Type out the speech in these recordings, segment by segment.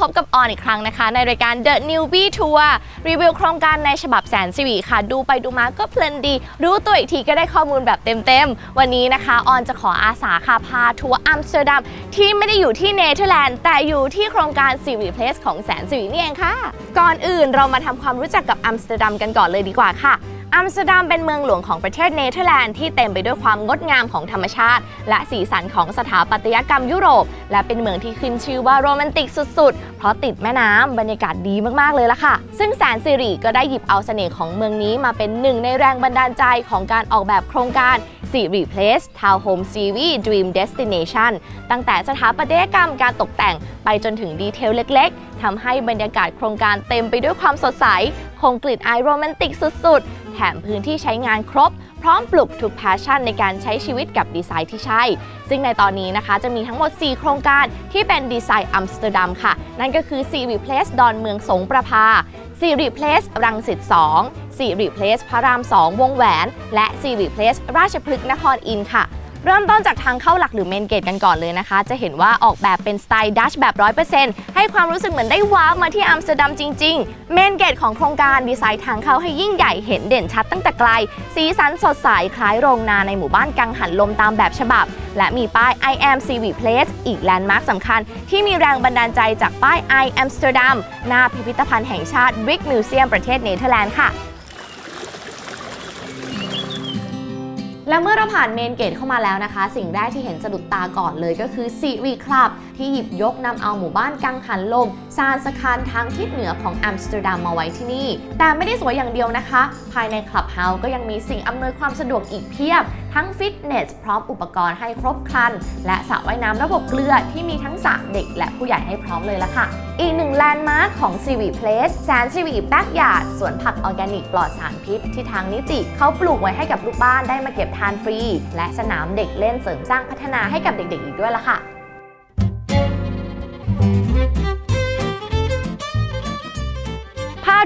พบกับออนอีกครั้งนะคะ ในรายการ The Newbie Tour รีวิวโครงการในฉบับแสนสิริค่ะ ดูไปดูมาก็เพลินดี รู้ตัวอีกทีก็ได้ข้อมูลแบบเต็มๆ วันนี้นะคะออนจะขออาสาค่ะพาทัวร์อัมสเตอร์ดัมที่ไม่ได้อยู่ที่เนเธอร์แลนด์แต่อยู่ที่โครงการสิริเพลสของแสนสิรินี่เองค่ะ ก่อนอื่นเรามาทำความรู้จักกับอัมสเตอร์ดัมกันก่อนเลยดีกว่าค่ะ อัมสเตอร์ดัมเป็นเมืองหลวงของประเทศเนเธอร์แลนด์ที่เต็มไปด้วยความงดงามของธรรมชาติ และสีสันของสถาปัตยกรรมยุโรป และเป็นเมืองที่ขึ้นชื่อว่าโรแมนติกสุดๆ เพราะติดแม่น้ำบรรยากาศดีมากๆเลยล่ะค่ะ ซึ่งแสนสิริก็ได้หยิบเอาเสน่ห์ของเมืองนี้มาเป็นหนึ่งในแรงบันดาลใจของการออกแบบโครงการสิริเพลสทาวน์โฮมซีรีส์ Dream Destination ตั้งแต่สถาปัตยกรรมการตกแต่งไปจนถึงดีเทลเล็กๆทำให้บรรยากาศโครงการเต็มไปด้วยความสดใสคงกลิ่นอายโรแมนติกสุดๆ แถมพื้นที่ใช้งานครบ พร้อมปลุกทุกแพชชั่นในการใช้ชีวิตกับดีไซน์ที่ใช่ ซึ่งในตอนนี้นะคะจะมีทั้งหมด 4 โครงการที่เป็นดีไซน์อัมสเตอร์ดัมค่ะ นั่นก็คือซีรีเพลสดอนเมืองสงประภาซีรีเพลสรังสิต2ซีรีเพลสพระราม 2 วงแหวน และซีรีเพลสราชพฤกษ์นครอินทร์ค่ะ เริ่มต้นจากทางเข้าหลักหรือเมนเกตกันก่อนเลยนะคะ จะเห็นว่าออกแบบเป็นสไตล์ดัชแบบ 100%ให้ความรู้สึกเหมือนได้ว้าวมาที่อัมสเตอร์ดัมจริง ๆ เมนเกตของโครงการดีไซน์ทางเข้าให้ยิ่งใหญ่เห็นเด่นชัดตั้งแต่ไกล สีสันสดใสคล้ายโรงนาในหมู่บ้านกังหันลมตามแบบฉบับ และมีป้าย I am CV Place อีกแลนด์มาร์คสำคัญ ที่มีแรงบันดาลใจจากป้าย I Amsterdam หน้าพิพิธภัณฑ์แห่งชาติ Brick Museum ประเทศเนเธอร์แลนด์ค่ะ และเมื่อเราผ่านเมนเกตเข้ามาแล้วนะคะ สิ่งแรกที่เห็นสะดุดตาก่อนเลยก็คือซีรีคลับที่หยิบยกนำเอาหมู่บ้านกังหันลม ซานสคานทางทิศเหนือของอัมสเตอร์ดัมมาไว้ที่นี่ แต่ไม่ได้สวยอย่างเดียวนะคะ ภายในคลับเฮาส์ก็ยังมีสิ่งอำนวยความสะดวกอีกเพียบ ทั้งฟิตเนสพร้อมอุปกรณ์ให้ครบครัน และสระว่ายน้ำระบบเกลือที่มีทั้งสระเด็กและผู้ใหญ่ให้พร้อมเลยละค่ะ อีกหนึ่งแลนด์มาร์คของซีวีเพลสแสนซีวีแบ็กยาร์ดสวนผักออร์แกนิกปลอดสารพิษที่ทางนิติเขาปลูกไว้ให้กับลูกบ้านได้มาเก็บทานฟรี และสนามเด็กเล่นเสริมสร้างพัฒนาให้กับเด็กๆ อีกด้วยละค่ะ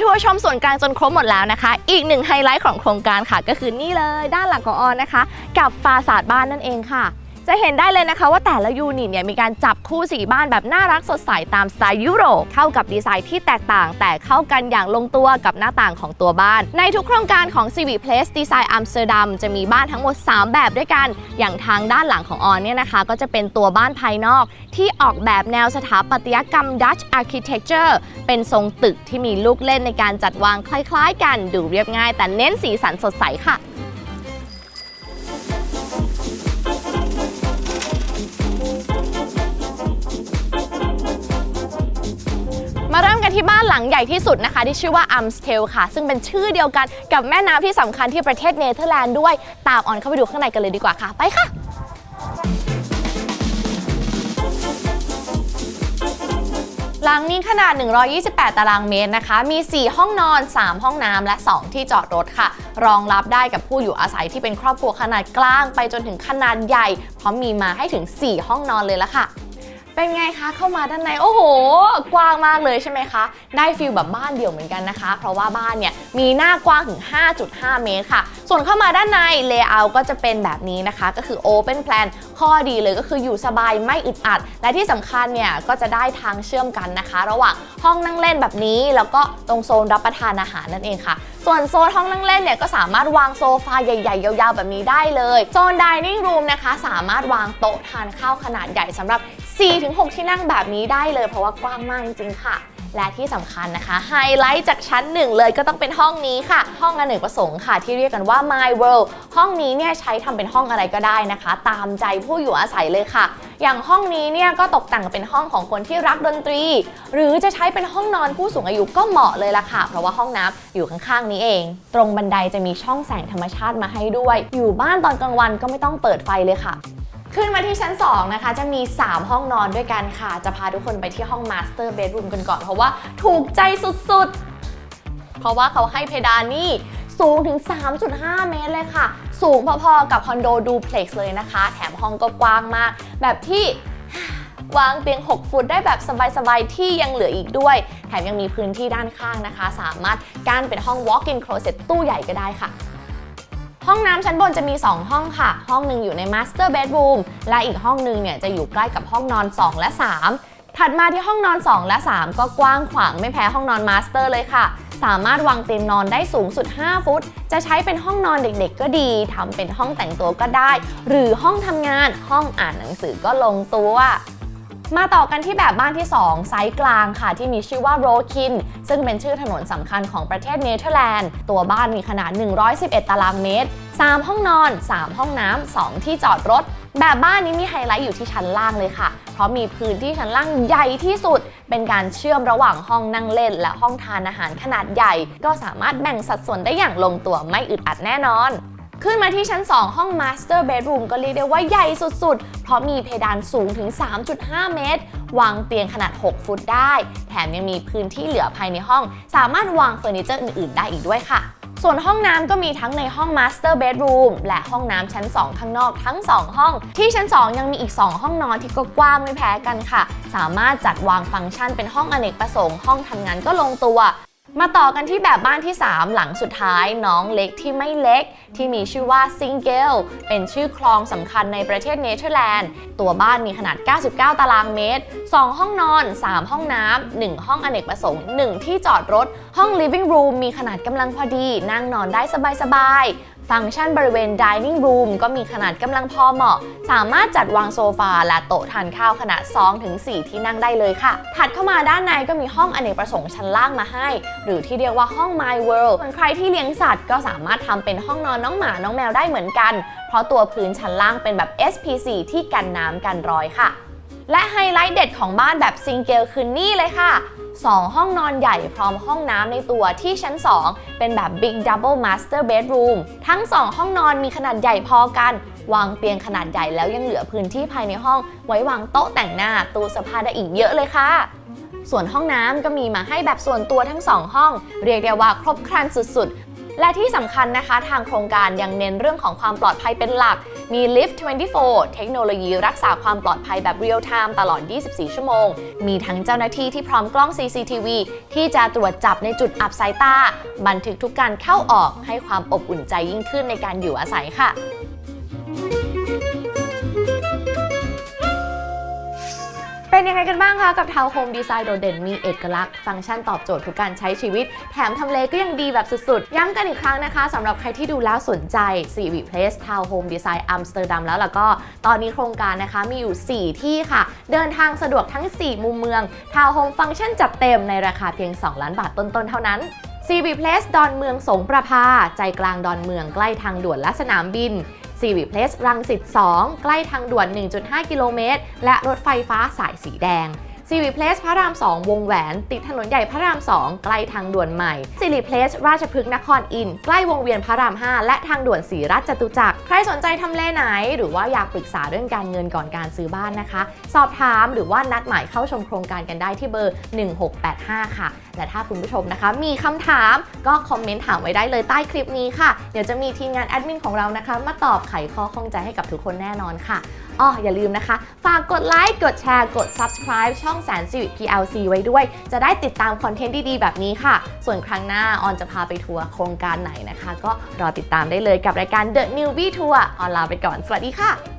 ทัวร์ชมส่วนกลางจนครบหมดแล้วนะคะ อีกหนึ่งไฮไลท์ของโครงการค่ะ ก็คือนี่เลยด้านหลังของออนนะคะ กับฟาสาดบ้านนั่นเองค่ะ จะเห็นได้เลยนะคะว่าแต่ละยูนิตเนี่ยมีการจับคู่สีบ้านแบบน่ารักสดใสตามสไตล์ยุโรปเข้ากับดีไซน์ที่แตกต่าง แต่เข้ากันอย่างลงตัวกับหน้าต่างของตัวบ้าน ในทุกโครงการของ c v Place Design Amsterdam จะมีบ้านทั้งหมด 3 แบบด้วยกัน อย่างทางด้านหลังของออนเนี่ยนะคะ ก็จะเป็นตัวบ้านภายนอก ที่ออกแบบแนวสถาปัตยกรรม Dutch Architecture เป็นทรงตึกที่มีลูกเล่นในการจัดวางคล้ายๆ กันดูเรียบง่าย แต่เน้นสีสันสดใสค่ะ ที่บ้านหลังใหญ่ที่สุดนะคะ ที่ชื่อว่าอัมสเทลค่ะ ซึ่งเป็นชื่อเดียวกันกับแม่น้ำที่สำคัญที่ประเทศเนเธอร์แลนด์ด้วย ตามออนเข้าไปดูข้างในกันเลยดีกว่าค่ะ ไปค่ะหลังนี้ขนาด 128 ตารางเมตรนะคะ มี 4 ห้องนอน 3 ห้องน้ำ และ 2 ที่จอดรถค่ะ รองรับได้กับผู้อยู่อาศัยที่เป็นครอบครัวขนาดกลาง ไปจนถึงขนาดใหญ่ เพราะมีมาให้ถึง 4 ห้องนอนเลยละค่ะ เป็นไงคะเข้ามาด้านในโอ้โห กว้างมากเลยใช่ไหมคะ ได้ฟิลแบบบ้านเดี่ยวเหมือนกันนะคะ เพราะว่าบ้านเนี่ยมีหน้ากว้างถึง 5.5 เมตรค่ะ ส่วนเข้ามาด้านในเลเยอร์ก็จะเป็นแบบนี้นะคะ ก็คือ Open Plan ข้อดีเลยก็คืออยู่สบายไม่อึดอัด และที่สำคัญเนี่ยก็จะได้ทางเชื่อมกันนะคะ ระหว่างห้องนั่งเล่นแบบนี้ แล้วก็ตรงโซนรับประทานอาหารนั่นเองค่ะ ส่วนโซนห้องนั่งเล่นเนี่ยก็สามารถวางโซฟาใหญ่ ๆ ยาวๆ แบบนี้ได้เลย โซน dining room นะคะ สามารถวางโต๊ะทานข้าวขนาดใหญ่สำหรับ 4-6 ที่นั่งแบบนี้ได้เลย เพราะว่ากว้างมากจริงๆค่ะ และที่สำคัญนะคะไฮไลท์จากชั้นหนึ่งเลยก็ต้องเป็นห้องนี้ค่ะ ห้องอเนกประสงค์ค่ะ ที่เรียกกันว่า My World ห้องนี้เนี่ยใช้ทำเป็นห้องอะไรก็ได้นะคะ ตามใจผู้อยู่อาศัยเลยค่ะ อย่างห้องนี้เนี่ยก็ตกแต่งเป็นห้องของคนที่รักดนตรี หรือจะใช้เป็นห้องนอนผู้สูงอายุก็เหมาะเลยล่ะค่ะ เพราะว่าห้องน้ำอยู่ข้างๆนี้เอง ตรงบันไดจะมีช่องแสงธรรมชาติมาให้ด้วย อยู่บ้านตอนกลางวันก็ไม่ต้องเปิดไฟเลยค่ะ ขึ้นมาที่ชั้น 2 นะคะ จะมี 3 ห้องนอนด้วยกันค่ะ จะพาทุกคนไปที่ห้อง Master Bedroom กันก่อน เพราะว่าถูกใจสุดๆ เพราะว่าเขาให้เพดานนี่สูงถึง 3.5 เมตรเลยค่ะ สูงพอๆ กับคอนโดดูเพล็กซ์เลยนะคะ แถมห้องก็กว้างมาก แบบที่วางเตียง 6 ฟุตได้แบบสบายๆ ที่ยังเหลืออีกด้วย แถมยังมีพื้นที่ด้านข้างนะคะ สามารถกั้นเป็นห้อง walk-in closet ตู้ใหญ่ก็ได้ค่ะ ห้องน้ำชั้นบนจะมี 2 ห้องค่ะ ห้องหนึ่งอยู่ใน Master Bedroom และอีกห้องหนึ่งเนี่ยจะอยู่ใกล้กับห้องนอน 2 และ 3 ถัดมาที่ห้องนอน 2 และ 3 ก็กว้างขวางไม่แพ้ห้องนอนมาสเตอร์เลยค่ะ สามารถวางเตียงนอนได้สูงสุด 5 ฟุต จะใช้เป็นห้องนอนเด็กๆ ก็ดีทำเป็นห้องแต่งตัวก็ได้ หรือห้องทำงานห้องอ่านหนังสือก็ลงตัว มาต่อกันที่แบบบ้านที่ 2 ไซส์กลางค่ะ ที่มีชื่อว่าโรคิน ซึ่งเป็นชื่อถนนสำคัญของประเทศเนเธอร์แลนด์ ตัวบ้านมีขนาด 111 ตารางเมตร 3 ห้องนอน 3 ห้องน้ำ 2 ที่จอดรถ แบบบ้านนี้มีไฮไลท์อยู่ที่ชั้นล่างเลยค่ะ เพราะมีพื้นที่ชั้นล่างใหญ่ที่สุด เป็นการเชื่อมระหว่างห้องนั่งเล่น และห้องทานอาหารขนาดใหญ่ ก็สามารถแบ่งสัดส่วนได้อย่างลงตัวไม่อึดอัดแน่นอน ขึ้นมาที่ชั้น 2 ห้อง Master Bedroom ก็เรียกได้ว่าใหญ่สุดๆ เพราะมีเพดานสูงถึง 3.5 เมตร วางเตียงขนาด 6 ฟุตได้ แถมยังมีพื้นที่เหลือภายในห้อง สามารถวางเฟอร์นิเจอร์อื่นๆ ได้อีกด้วยค่ะ ส่วนห้องน้ำก็มีทั้งในห้อง Master Bedroom และห้องน้ำชั้น 2 ข้างนอกทั้ง 2 ห้อง ที่ชั้น 2 ยังมีอีก 2 ห้องนอนที่ก็กว้างไม่แพ้กันค่ะ สามารถจัดวางฟังก์ชันเป็นห้องอเนกประสงค์ห้องทำงานก็ลงตัว มาต่อกันที่แบบบ้านที่ 3 หลังสุดท้ายน้องเล็กที่ไม่เล็ก ที่มีชื่อว่าซิงเกิลเป็นชื่อคลองสำคัญในประเทศเนเธอร์แลนด์ ตัวบ้านมีขนาด 99 ตารางเมตร 2 ห้องนอน 3 ห้องน้ำ 1 ห้องอเนกประสงค์ 1 ที่จอดรถ ห้อง living room มีขนาดกำลังพอดี นั่งนอนได้สบายๆ ฟังก์ชันบริเวณ dining room ก็มีขนาดกำลังพอเหมาะ สามารถจัดวางโซฟาและโต๊ะทานข้าวขนาด 2-4 ที่นั่งได้เลยค่ะ ถัดเข้ามาด้านในก็มีห้องอเนกประสงค์ชั้นล่างมาให้หรือที่เรียกว่าห้อง My World ส่วนใครที่เลี้ยงสัตว์ก็สามารถทำเป็นห้องนอนน้องหมา น้องแมวได้เหมือนกัน เพราะตัวพื้นชั้นล่างเป็นแบบ SPC ที่กันน้ำกันรอยค่ะ และไฮไลท์เด็ดของบ้านแบบซิงเกิลคือนี่เลยค่ะ 2 ห้องนอนใหญ่พร้อมห้องน้ำในตัวที่ชั้น 2 เป็นแบบ Big Double Master Bedroom ทั้ง 2 ห้องนอนมีขนาดใหญ่พอกัน วางเตียงขนาดใหญ่แล้วยังเหลือพื้นที่ภายในห้อง ไว้วางโต๊ะแต่งหน้าตู้เสื้อผ้าได้อีกเยอะเลยค่ะ ส่วนห้องน้ำก็มีมาให้แบบส่วนตัวทั้ง 2 ห้อง เรียกได้ว่าครบครันสุดๆ และที่สำคัญนะคะ ทางโครงการยังเน้นเรื่องของความปลอดภัยเป็นหลัก มี Lift 24 เทคโนโลยีรักษาความปลอดภัยแบบ Real Time ตลอด 24 ชั่วโมง มีทั้งเจ้าหน้าที่ที่พร้อมกล้อง CCTV ที่จะตรวจจับในจุดอับสายตา บันทึกทุกการเข้าออกให้ความอบอุ่นใจยิ่งขึ้นในการอยู่อาศัยค่ะ เป็นยังไงกันบ้างคะ กับทาวน์โฮมดีไซน์โดดเด่นมีเอกลักษณ์ฟังก์ชันตอบโจทย์ทุกการใช้ชีวิต แถมทำเลก็ยังดีแบบสุดๆ ย้ำกันอีกครั้งนะคะสำหรับใครที่ดูแล้วสนใจ c v Place Town Home Design อัมสเตอร์ดัมแล้วล่ะก็ตอนนี้โครงการนะคะมีอยู่ 4 ที่ค่ะ เดินทางสะดวกทั้ง 4 มุมเมืองทาวน์โฮมฟังก์ชันจัดเต็มในราคาเพียง 2 ล้านบาทต้นๆเท่านั้น CB Place ดอนเมืองสงประภา ใจกลางดอนเมืองใกล้ทางด่วนและสนามบิน c v Place รังสิต2 ใกล้ทางด่วน 1.5 กิโลเมตร และรถไฟฟ้าสายสีแดง c v Place พระราม 2 วงแหวน ติดถนนใหญ่พระราม 2 ใกล้ทางด่วนใหม่ c v Place ราชพฤกษ์นครอินใกล้วงเวียนพระราม 5 และทางด่วนสีรัชจตุจักร ใครสนใจทำเลไหน หรือว่าอยากปรึกษาเรื่องการเงินก่อนการซื้อบ้านนะคะ สอบถามหรือว่านัดหมายเข้าชมโครงการกันได้ที่เบอร์ 1685 ค่ะและถ้าคุณผู้ชมนะคะ มีคำถามก็คอมเมนต์ถามไว้ได้เลยใต้คลิปนี้ค่ะ เดี๋ยวจะมีทีมงานแอดมินของเรานะคะ มาตอบไขข้อข้องใจให้กับทุกคนแน่นอนค่ะอ๋ออย่าลืมนะคะ ฝากกดไลค์กดแชร์กด subscribe ช่องแสนสิริ PLC ไว้ด้วย จะได้ติดตามคอนเทนต์ดีๆ แบบนี้ค่ะ ส่วนครั้งหน้าออนจะพาไปทัวร์โครงการไหนนะคะ ก็รอติดตามได้เลยกับรายการ The Newbie Tour ออนลาไปก่อน สวัสดีค่ะ